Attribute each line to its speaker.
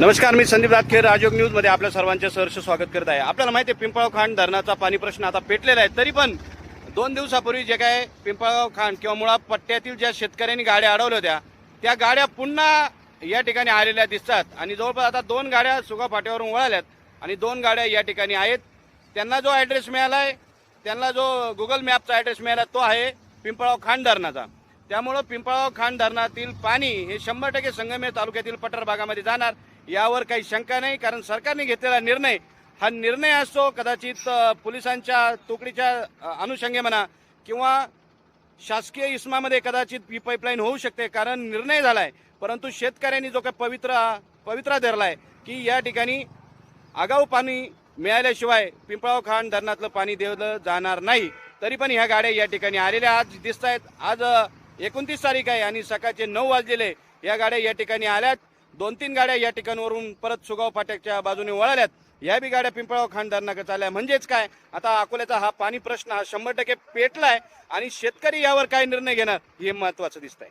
Speaker 1: नमस्कार मी संदीप रातखेर राजयोग न्यूजमध्ये आपल्या सर्वांचे सहर्ष स्वागत करत आहे. आपल्याला माहिती आहे पिंपळगाव खांड धरणाचा पाणी प्रश्न आता पेटलेला आहे. तरी पण दोन दिवसापूर्वी जे काय पिंपळगाव खांड किंवा मुळा पट्ट्यातील ज्या शेतकऱ्यांनी गाड्या अडवल्या होत्या त्या गाड्या पुन्हा या ठिकाणी आलेल्या दिसतात. आणि जवळपास आता दोन गाड्या सुगा फाट्यावरून वळाल्यात आणि दोन गाड्या या ठिकाणी आहेत. त्यांना जो ॲड्रेस मिळाला आहे त्यांना जो गुगल मॅपचा ॲड्रेस मिळाला तो आहे पिंपळगाव खांड धरणाचा. त्यामुळं पिंपळगाव खांड धरणातील पाणी हे शंभर टक्के संगमेर तालुक्यातील पठार भागामध्ये जाणार. यावर काही शंका नाही कारण सरकारने घेतलेला निर्णय हा निर्णय असतो कदाचित पोलिसांच्या तुकडीच्या अनुषंगे म्हणा किंवा शासकीय इस्मामध्ये कदाचित ही पाईपलाईन होऊ शकते कारण निर्णय झालाय. परंतु शेतकऱ्यांनी जो काही पवित्र पवित्रा धरलाय की या ठिकाणी आगाऊ पाणी मिळाल्याशिवाय पिंपळाव खाण धरणातलं पाणी दिलं जाणार नाही. तरी पण ह्या गाड्या या ठिकाणी आलेल्या आज दिसत आहेत आज एकोणतीस तारीख आहे आणि सकाळचे नऊ वाजलेले या गाड्या या ठिकाणी आल्यात. दोन तीन गाड्या या ठिकाणावरून परत सुगाव फाट्याच्या बाजूने वळाल्यात. या बी गाड्या पिंपळाव खांड धरणाकडे आल्या म्हणजेच काय? आता अकोल्याचा हा पाणी प्रश्न हा शंभर टक्के पेटलाय आणि शेतकरी यावर काय निर्णय घेणार हे महत्वाचं दिसत आहे